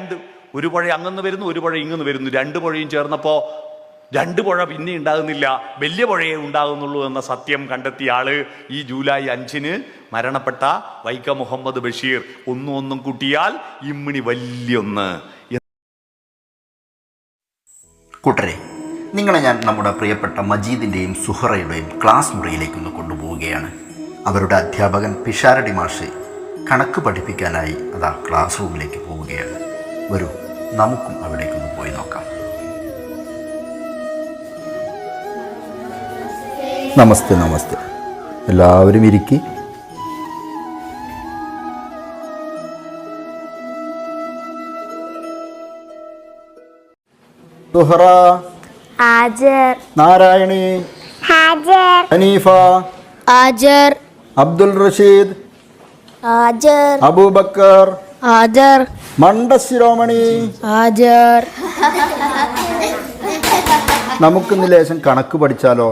രണ്ട് ഒരു പുഴ അങ്ങന്ന് വരുന്നു ഒരു പുഴ ഇങ്ങന്ന് വരുന്നു. രണ്ട് പുഴയും ചേർന്നപ്പോ രണ്ട് പുഴ പിന്നെ ഉണ്ടാകുന്നില്ല. വലിയ പുഴയേ ഉണ്ടാകുന്നുള്ളൂ എന്ന സത്യം കണ്ടെത്തിയ ആൾ ഈ ജൂലൈ അഞ്ചിന് മരണപ്പെട്ട വൈക്കം മുഹമ്മദ് ബഷീർ. ഒന്നും ഒന്നും കൂട്ടിയാൽ ഇമ്മിണി വലിയൊന്ന്. കൂട്ടരെ നിങ്ങളെ ഞാൻ നമ്മുടെ പ്രിയപ്പെട്ട മജീദിന്റെയും സുഹറയുടെയും ക്ലാസ് മുറിയിലേക്കൊന്ന് കൊണ്ടുപോവുകയാണ്. അവരുടെ അധ്യാപകൻ പിഷാരടി മാഷ് കണക്ക് പഠിപ്പിക്കാനായി അതാ ക്ലാസ് റൂമിലേക്ക് പോവുകയാണ്. വരൂ നമുക്കും അവിടേക്കൊന്ന് പോയി നോക്കാം. നമസ്തേ നമസ്തേ. എല്ലാവരും ഇരിക്കി. സുഹറ. ഹാജർ. നാരായണി. ഹാജർ. ഹനീഫ. ഹാജർ. അബ്ദുൽ റഷീദ്. ഹാജർ. അബൂബക്കർ. ഹാജർ. മണ്ടശിരോമണി. ഹാജർ. നമുക്കിന്ന് ലേശം കണക്ക് പഠിച്ചാലോ?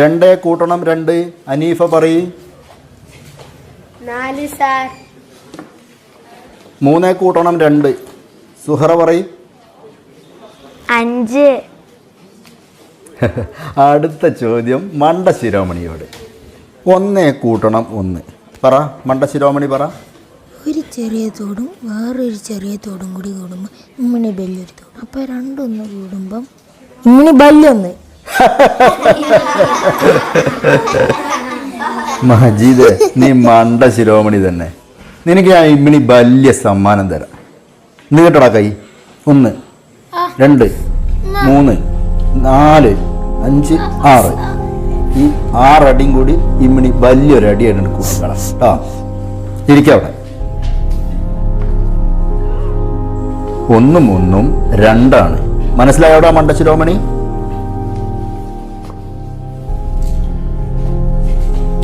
രണ്ടേ കൂട്ടണം രണ്ട്. അനീഫ പറയ്. മൂന്നേ കൂട്ടണം രണ്ട്. സുഹറ പറയ്. അഞ്ച്. അടുത്ത ചോദ്യം മണ്ടശിരോമണിയോട് ഒന്നേ കൂട്ടണം ഒന്ന്. പറ മണ്ടശിരോമണി പറ. ഒരു ചെറിയ തോടും വേറൊരു ചെറിയ തോടും കൂടി കൂടുമ്പോൾ ഇമ്മിണി വലിയൊരു തോടും. അപ്പോൾ രണ്ടൊന്ന് കൂടുമ്പം ഇമ്മിണി ബല്യൊന്ന് മജീദ് നീ മണ്ട ശിരോമണി തന്നെ. നിനക്ക് ഞാൻ ഇമ്മിണി വലിയ സമ്മാനം തരാം. നീ കേട്ടോടാ കൈ. ഒന്ന് രണ്ട് മൂന്ന്. നാല് അഞ്ച് ആറ്. ഈ ആറടിയും കൂടി ഇമ്മിണി വലിയൊരു അടിയായിട്ട് കൂട്ടിക്കളാം കേട്ടോ ഇരിക്കവിടെ. ഒന്നും ഒന്നും രണ്ടാണ്. മനസ്സിലായോടാ മണ്ടശിരോമണി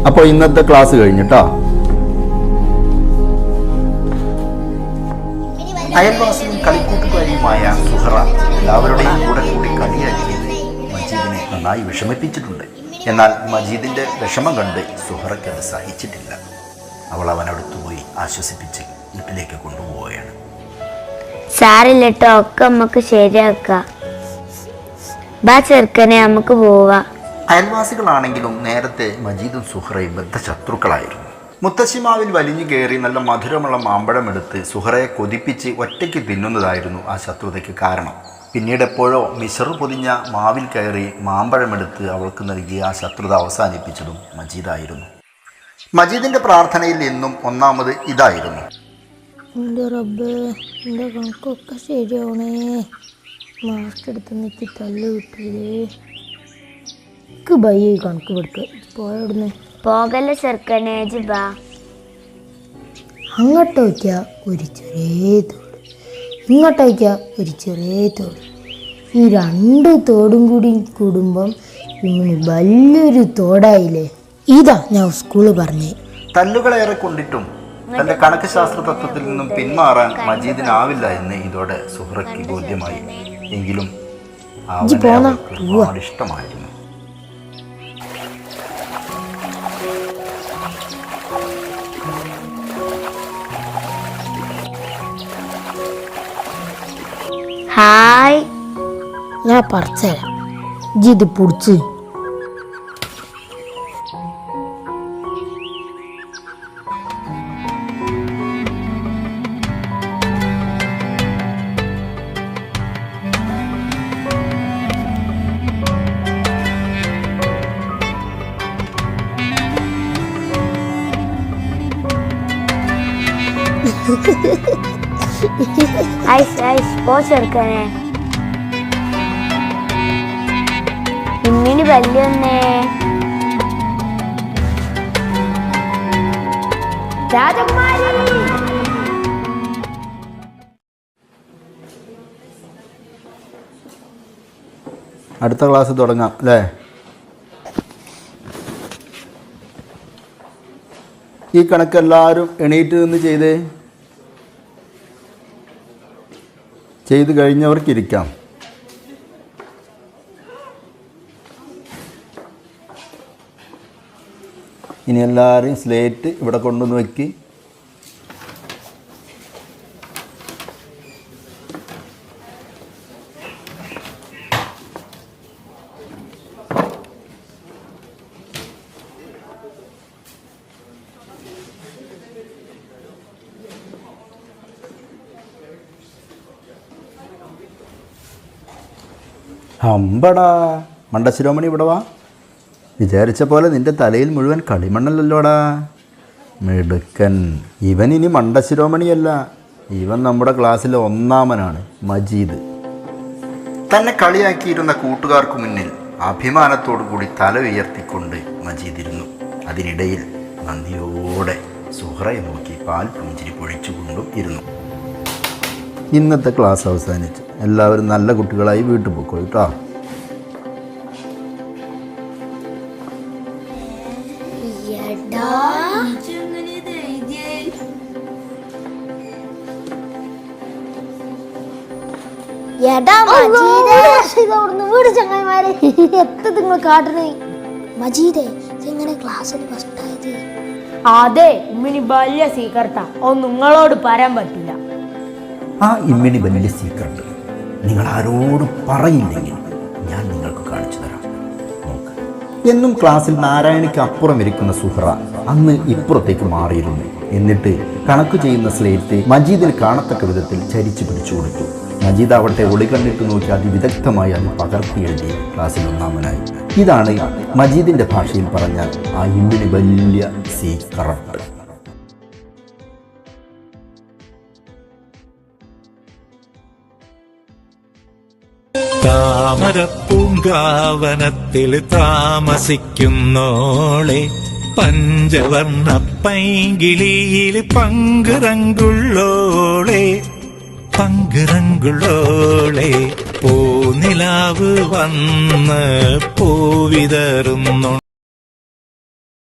അപ്പൊ അപ്പോൾ ഇന്നത്തെ ക്ലാസ് കഴിഞ്ഞിട്ടാ അയൽവാസിയും കളിക്കൂട്ടുകാരിയുമായ സുഹറ എല്ലാവരുടെയും കൂടെ കൂടി മജീദിനെ നന്നായി വിഷമിപ്പിച്ചിട്ടുണ്ട്. എന്നാൽ മജീദിന്റെ വിഷമം കണ്ട് സുഹറയ്ക്ക് അത് സഹിച്ചിട്ടില്ല. അവൾ അവനടുത്ത് പോയി ആശ്വസിപ്പിച്ച് വീട്ടിലേക്ക് കൊണ്ടുപോവുകയാണ്. സാറില്ല കേട്ടോ ഒക്കെ നമുക്ക് ശരിയാക്കാം. ബാ ചെറുക്കനെ നമുക്ക് പോവാ. അയൽവാസികളാണെങ്കിലും നേരത്തെ മജീദും സുഹറയും ബദ്ധശത്രുക്കളായിരുന്നു. മുത്തശ്ശിമാവിൽ വലിഞ്ഞു കയറി നല്ല മധുരമുള്ള മാമ്പഴം എടുത്ത് സുഹറയെ കൊതിപ്പിച്ച് ഒറ്റയ്ക്ക് തിന്നുന്നതായിരുന്നു ആ ശത്രുതയ്ക്ക് കാരണം. പിന്നീട് എപ്പോഴോ മിശറു പൊതിഞ്ഞ മാവിൽ കയറി മാമ്പഴമെടുത്ത് അവൾക്ക് നൽകിയ ആ ശത്രുത അവസാനിപ്പിച്ചതും മജീദായിരുന്നു. മജീദിന്റെ പ്രാർത്ഥനയിൽ എന്നും ഒന്നാമത് ഇതായിരുന്നു. എന്റെ റബ്ബ് എന്റെ കണക്കൊക്കെ ശരിയാവണേ. മാസ്ക് എടുത്ത് നിൽക്കി തല്ല് കിട്ടിയതേ എനിക്ക് ഭയ ഈ കണക്ക് പഠിക്കുക പോയവിടുന്ന് പോകല്ല ചെറുക്കനെ ഇജ്ജ് ബാ. അങ്ങോട്ട് വയ്ക്കുക ഒരു ചെറിയ തോട് ഒരു ചെറിയ തോട്. ഈ രണ്ട് തോടും കൂടി കൂടുമ്പം ഇങ്ങനെ വലിയൊരു തോടായില്ലേ? ഇതാ ഞാൻ സ്കൂളിൽ പറഞ്ഞു. തല്ലുകളേറെ കൊണ്ടിട്ടും തന്റെ കണക്ക് ശാസ്ത്ര തത്വത്തിൽ നിന്നും പിന്മാറാൻ മജീദിനാവില്ല എന്ന് ഇതോടെ സുഹറയ്ക്ക് ബോധ്യമായി. എങ്കിലും. ഇഷ്ടമായിരുന്നു. ഹായ്. ഞാൻ പറിച്ചുതരാം ha ha പിടിച്ച്. ഐസ് ഐസ് പോ ചെറുക്കനെ ഇമ്മിനി വലിയൊന്നേ രാജകുമാരി! അടുത്ത ക്ലാസ് തുടങ്ങാം അല്ലേ? ഈ കണക്ക് എല്ലാവരും എണീറ്റ് നിന്ന് ചെയ്തേ? ചെയ്ത് കഴിഞ്ഞവർക്കിരിക്കാം. ഇനി എല്ലാവരെയും സ്ലേറ്റ് ഇവിടെ കൊണ്ടുവന്ന് വെക്ക്. അമ്പടാ മണ്ടശിരോമണി ഇവിടെ വാ. വിചാരിച്ച പോലെ നിന്റെ തലയിൽ മുഴുവൻ കളിമണ്ണല്ലല്ലോടാ. മിടുക്കൻ. ഇവൻ ഇനി മണ്ടശിരോമണിയല്ല ഇവൻ നമ്മുടെ ക്ലാസ്സിലെ ഒന്നാമനാണ്. മജീദ്. തന്നെ കളിയാക്കിയിരുന്ന കൂട്ടുകാർക്ക് മുന്നിൽ അഭിമാനത്തോടു കൂടി തല ഉയർത്തിക്കൊണ്ട് മജീദ് ഇരുന്നു അതിനിടയിൽ നന്ദിയോടെ സുഹറയെ നോക്കി പാൽ പുഞ്ചിരി പൊഴിച്ചുകൊണ്ടും ഇരുന്നു. ഇന്നത്തെ ക്ലാസ് അവസാനിച്ചു. എല്ലാവരും നല്ല കുട്ടികളായി വീട്ടിൽ പോക്കോ കേട്ടോ. ചങ്ങായിമാരെ. എത്ര നിങ്ങൾ കാട്ടണേ. മജീദേ എങ്ങനെ ക്ലാസ്സിൽ ഫസ്റ്റ് ആയത്? അതെ ഉമ്മിനി വലിയ ഓ നിങ്ങളോട് പറയാൻ പറ്റില്ല. ആ ഇമ്മിണി വലിയ സീക്രട്ട് നിങ്ങൾ ആരോടും പറയില്ലെങ്കിൽ ഞാൻ നിങ്ങൾക്ക് കാണിച്ചു തരാം. നോക്ക്. എന്നും ക്ലാസ്സിൽ നാരായണിക്ക് അപ്പുറം ഇരിക്കുന്ന സുഹറ അന്ന് ഇപ്പുറത്തേക്ക് മാറിയിരുന്നു. എന്നിട്ട് കണക്ക് ചെയ്യുന്ന സ്ലേറ്റ് മജീദിന് കാണത്തക്ക വിധത്തിൽ ചരിച്ചു പിടിച്ചു കൊടുത്തു. മജീദ് അവട്ടെ ഒളി കണ്ടിട്ട് നോക്കി അതിവിദഗ്ധമായി അത് പകർത്തി എഴുതി ക്ലാസ്സിൽ ഒന്നാമനായി. ഇതാണ് മജീദിന്റെ ഭാഷയിൽ പറഞ്ഞാൽ ആ ഇമ്മിന് വലിയ സീക്രട്ട് താമരപ്പൂങ്കാവനത്തിൽ താമസിക്കുന്നോളെ പഞ്ചവർണ പൈങ്കിളിയിൽ പങ്കുറങ്കുള്ളോളെ പങ്കുറങ്കുള്ളോളെ പൂനിലാവ് വന്ന് പൂവിതറുന്നു.